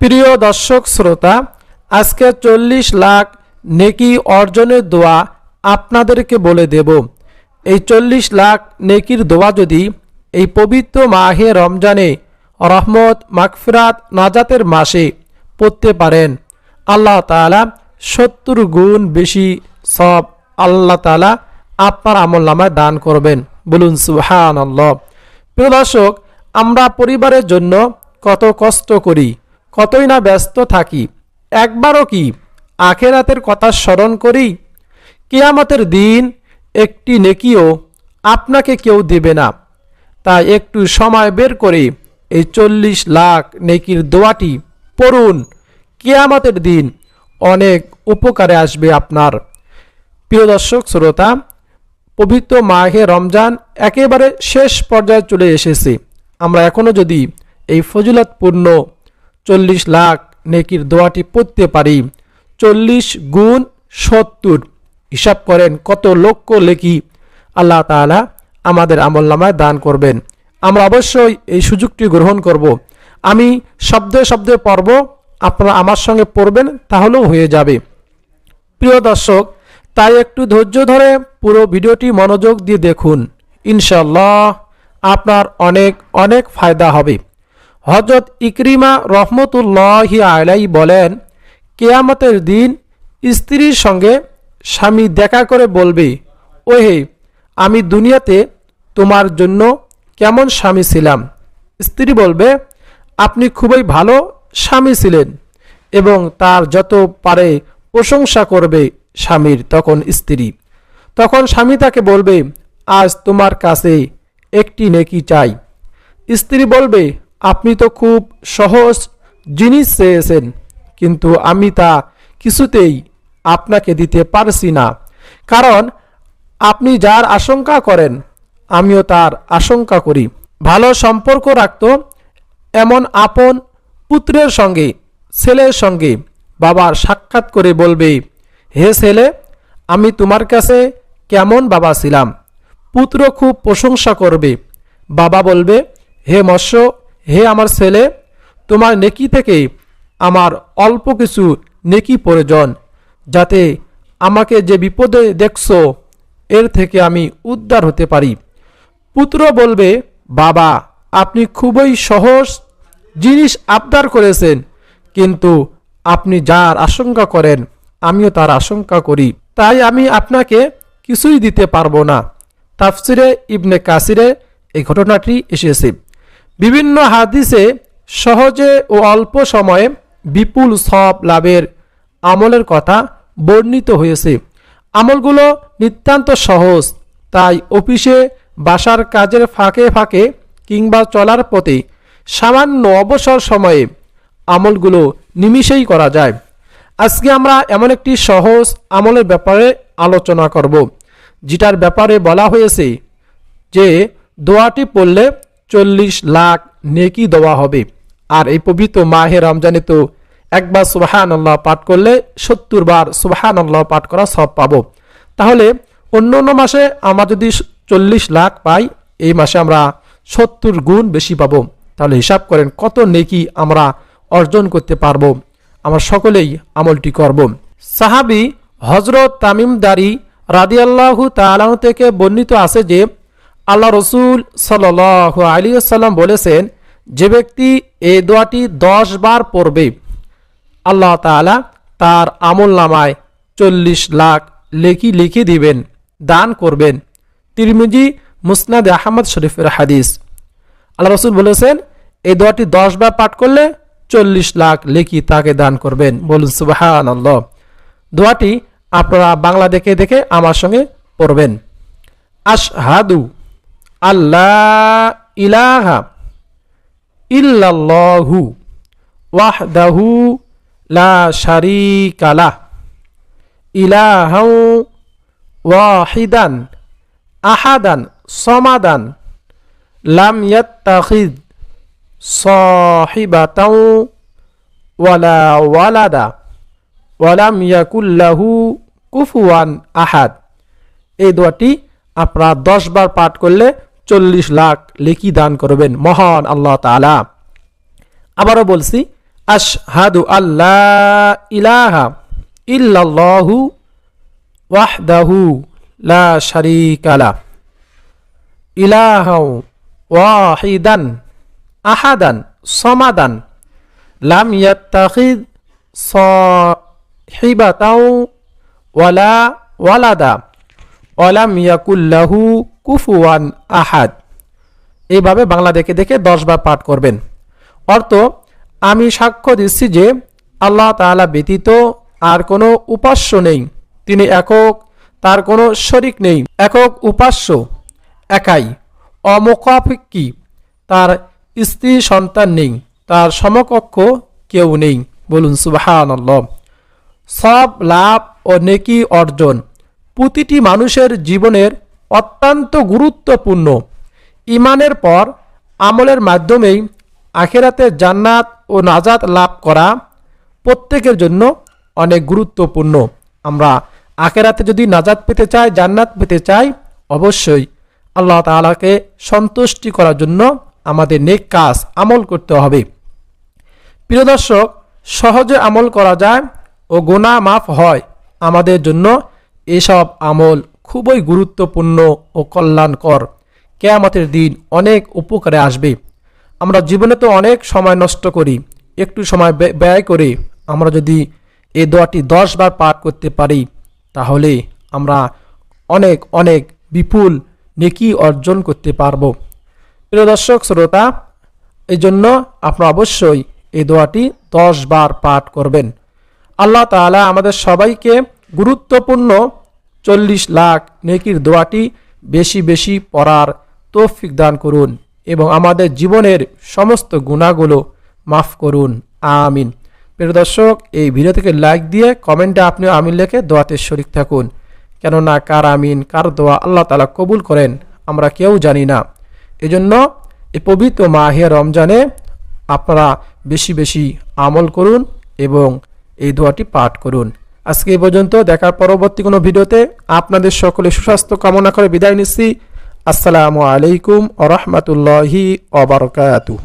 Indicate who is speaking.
Speaker 1: প্রিয় দর্শক শ্রোতা, আজকে চল্লিশ লাখ নেকি অর্জনের দোয়া আপনাদেরকে বলে দেব। এই চল্লিশ লাখ নেকির দোয়া যদি এই পবিত্র মাহে রমজানে রহমত, মাগফিরাত, নাজাতের মাসে পড়তে পারেন, আল্লাহ তাআলা সত্তর গুণ বেশি সব আল্লাহ তাআলা আপনার আমল নামায় দান করবেন। বলুন সুহান আল্লাহ প্রিয় দর্শক, আমরা পরিবারের জন্য কত কষ্ট করি। কতই না ব্যস্ত থাকি, একবারও কি আখেরাতের কথা স্মরণ করি? কিয়ামতের দিন একটি নেকিও আপনাকে কেউ দেবে না। তাই একটু সময় বের করে এই চল্লিশ লাখ নেকির দোয়াটি পড়ুন। কিয়ামতের দিন অনেক উপকারে আসবে আপনার। প্রিয় দর্শক, শ্রোতা, পবিত্র মাহে রমজান একেবারে শেষ পর্যায়ে চলে এসেছে। আমরা এখনও যদি এই ফজিলতপূর্ণ চল্লিশ লাখ নেকির দোয়াটি পড়তে পারি। চল্লিশ গুণ সত্তর। হিসাব করেন কত লক্ষ লেখি আল্লাহ তাআলা আমাদের আমল নামায় দান করবেন। আমরা অবশ্যই এই সুযোগটি গ্রহণ করব। আমি শব্দে শব্দে পড়ব, আপনারা আমার সঙ্গে পড়বেন, তাহলেও হয়ে যাবে। প্রিয় দর্শক, তাই একটু ধৈর্য ধরে পুরো ভিডিওটি মনোযোগ দিয়ে দেখুন। ইনশাল্লাহ আপনার অনেক অনেক ফায়দা হবে। হজরত ইকরিমা রহমতুল্লাহি আলাই বলেন, কেয়ামতের দিন স্ত্রীর সঙ্গে স্বামী দেখা করে বলবে, ওহে, আমি দুনিয়াতে তোমার জন্য কেমন স্বামী ছিলাম স্ত্রী বলবে, আপনি খুবই ভালো স্বামী ছিলেন এবং তার যত পারে প্রশংসা করবে স্বামীর তখন স্ত্রী। তখন স্বামী তাকে বলবে, আজ তোমার কাছে একটি নেকি চাই স্ত্রী বলবে আপনি তো খুব সহজ জিনিস চেয়েছেন, কিন্তু আমি তা কিছুতেই আপনাকে দিতে পারছি না। কারণ আপনি যার আশঙ্কা করেন, আমিও তার আশঙ্কা করি। ভালো সম্পর্ক রাখত এমন আপন পুত্রের সঙ্গে, ছেলের সঙ্গে। বাবার সাক্ষাৎ করে বলবে, হে ছেলে, আমি তোমার কাছে কেমন বাবা ছিলাম? পুত্র খুব প্রশংসা করবে। বাবা বলবে, হে মৎস্য হে আমার ছেলে, তোমার নেকি থেকে আমার অল্প কিছু নেকি প্রয়োজন, যাতে আমাকে যে বিপদে দেখছ, এর থেকে আমি উদ্ধার হতে পারি। পুত্র বলবে, বাবা, আপনি খুবই সহজ জিনিস আবদার করেছেন, কিন্তু আপনি যার আশঙ্কা করেন, আমিও তার আশঙ্কা করি। তাই আমি আপনাকে কিছুই দিতে পারব না। তাফসিরে ইবনে কাসিরে এই ঘটনাটি এসেছে। বিভিন্ন হাদিসে সহজে ও অল্প সময়ে বিপুল সব লাভের আমলের কথা বর্ণিত হয়েছে। আমলগুলো নিতান্ত সহজ, তাই অফিসে, বাসার কাজের ফাঁকে ফাঁকে কিংবা চলার পথে সামান্য অবসর সময়ে আমলগুলো নিমিষেই করা যায়। আজকে আমরা এমন একটি সহজ আমলের ব্যাপারে আলোচনা করব, যেটার ব্যাপারে বলা হয়েছে যে দোয়াটি পড়লে চল্লিশ লাখ নেকি দেওয়া হবে। আর এই পবিত্র মাহে রমজানে তো একবার সুবাহান আল্লাহ পাঠ করলে সত্তর বার সুবাহান আল্লাহ পাঠ করা সব পাবো। তাহলে অন্য অন্য মাসে আমরা যদি চল্লিশ লাখ পাই, এই মাসে আমরা সত্তর গুণ বেশি পাবো। তাহলে হিসাব করেন কত নেকি আমরা অর্জন করতে পারব। আমরা সকলেই আমলটি করব। সাহাবি হজরত তামিমদারি রাদিয়াল্লাহু তালাহ থেকে বর্ণিত আছে যে আল্লাহ রসুল সাল আলী সাল্লাম বলেছেন, যে ব্যক্তি এই দোয়াটি দশ বার পড়বে, আল্লাহ তাআলা তার আমল নামায় চল্লিশ লাখ লেখি লিখে দিবেন, দান করবেন। তিরমিজি মুসনাদ আহমদ শরীফের হাদিস। আল্লাহ রসুল বলেছেন, এই দোয়াটি দশ বার পাঠ করলে চল্লিশ লাখ লেখি তাকে দান করবেন। বলুন সুবাহান আল্লাহ দোয়াটি আপনারা বাংলা দেখে দেখে আমার সঙ্গে পড়বেন। আশহাদু আল্লাহ ইলাহা ইল্লাল্লাহু ওয়াহদাহু লা শারিকা লাহ। ইলাহাও ওয়াহিদান আহাদান সমাদান লাম ইয়াত্তাখিদ সাহিবাতাও ওয়ালা ওয়ালাদা ওয়ালাম ইয়াকুল্লাহু কুফুয়ান আহাদ। এই দোয়াটি আপনারা দশ বার পাঠ করলে চল্লিশ লাখ লিখি দান করবেন, মহান আল্লাহ তালা আবারও বলছি, আশহাদু আল্লাহ ইলাহা ইল্লাল্লাহু ওয়াহদাহু লা শারীকা লা ইলাহা ওয়াহিদান আহাদান সমাদান লাম ইয়াত্তাখিদ সাহিবাতাও ওয়ালা ওয়ালাদা ওয়ালাম ইয়াকুল্লাহু কুফুয়ান আহাদ। এইভাবে বাংলা দেখে দেখে দশবার পাঠ করবেন। অর্থ, আমি সাক্ষ্য দিচ্ছি যে আল্লাহ তাআলা ব্যতীত আর কোনো উপাস্য নেই। তিনি একক, তার কোনো শরিক নেই। একক উপাস্য একাই। অমুখাপেক্ষী, তার স্ত্রী সন্তান নেই। তার সমকক্ষ কেউ নেই। বলুন সুবাহান সব লাভ ও নেকি অর্জন। প্রতিটি মানুষের জীবনের অত্যন্ত গুরুত্বপূর্ণ। ইমানের পর আমলের মাধ্যমেই আখেরাতে জান্নাত ও নাজাত লাভ করা প্রত্যেকের জন্য অনেক গুরুত্বপূর্ণ। আমরা আখেরাতে যদি নাজাত পেতে চাই, জান্নাত পেতে চাই, অবশ্যই আল্লাহ তাআলাকে সন্তুষ্টি করার জন্য আমাদের নেক কাজ আমল করতে হবে। প্রিয় দর্শক, সহজে আমল করা যায় ও গোনা মাফ হয়। আমাদের জন্য এসব আমল খুবই গুরুত্বপূর্ণ ও কল্যাণকর। কেয়ামতের দিন অনেক উপকারে আসবে। আমরা জীবনে তো অনেক সময় নষ্ট করি, একটু সময় ব্যয়- করে আমরা যদি এই দোয়াটি দশ বার পাঠ করতে পারি, তাহলে আমরা অনেক অনেক বিপুল নেকি অর্জন করতে পারব। প্রিয় দর্শক, শ্রোতা এই জন্য আপনারা অবশ্যই এই দোয়াটি দশ বার পাঠ করবেন। আল্লাহ তাআলা আমাদের সবাইকে গুরুত্বপূর্ণ চল্লিশ লাখ নেকির দোয়াটি বেশি বেশি পড়ার তৌফিক দান করুন এবং আমাদের জীবনের সমস্ত গুণাগুলো মাফ করুন। আমিন। প্রিয় দর্শক, এই ভিডিও থেকে লাইক দিয়ে কমেন্টে আপনি আমিন লেখে দোয়াতে শরিক থাকুন। কেননা কার আমিন, কার দোয়া আল্লাহ তালা কবুল করেন, আমরা কেউ জানি না। এজন্য এই পবিত্র মাহে রমজানে আপনারা বেশি বেশি আমল করুন এবং এই দোয়াটি পাঠ করুন। আজকে এই পর্যন্ত, দেখার পরবর্তী কোনো ভিডিওতে আপনাদের সকলে সুস্বাস্থ্য কামনা করে বিদায় নিচ্ছি। আসসালামু আলাইকুম আ রহমতুল্লাহি অবরকাতু